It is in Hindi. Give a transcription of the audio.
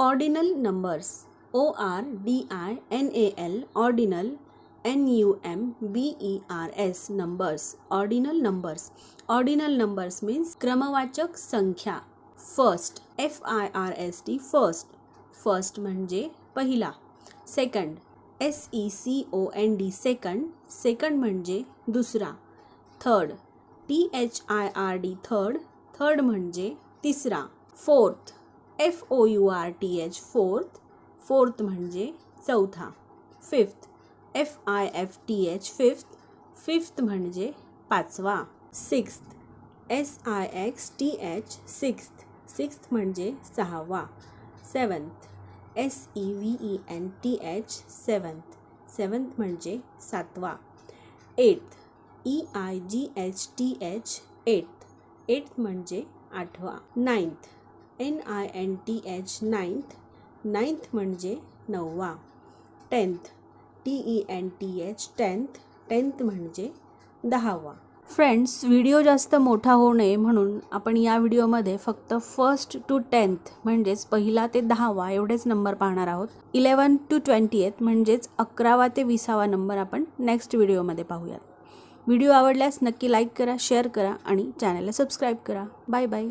Ordinal numbers O R D I N A L ordinal N U M B E R S numbers ordinal numbers ordinal numbers means क्रमवाचक संख्या first F I R S T first first म्हणजे पहिला. Second S E C O N D second second म्हणजे दुसरा. Third T H I R D third third म्हणजे तिसरा. Fourth F O U R T H fourth fourth म्हणजे चौथा fifth F I F T H fifth fifth म्हणजे पाचवा sixth S I X T H sixth sixth म्हणजे सहावा seventh S E V E N T H seventh seventh म्हणजे सातवा eighth E I G H T H eighth eighth म्हणजे आठवा ninth N I N T H ninth ninth म्हणजे नववा. Tenth T E N T H tenth tenth म्हणजे दहावा. फ्रेंड्स व्हिडिओ जास्त मोठा होऊ नये म्हणून आपण या व्हिडिओमध्ये फक्त फर्स्ट टू टेन्थ म्हणजेच पहिला ते दहावा एवढेच नंबर पाहणार आहोत. इलेवन टू ट्वेंटी एथ म्हणजेच अकरावा ते विसावा नंबर आपण नेक्स्ट व्हिडिओमध्ये पाहूयात. व्हिडिओ आवडल्यास नक्की लाईक करा शेअर करा आणि चॅनलला सबस्क्राईब करा. Bye bye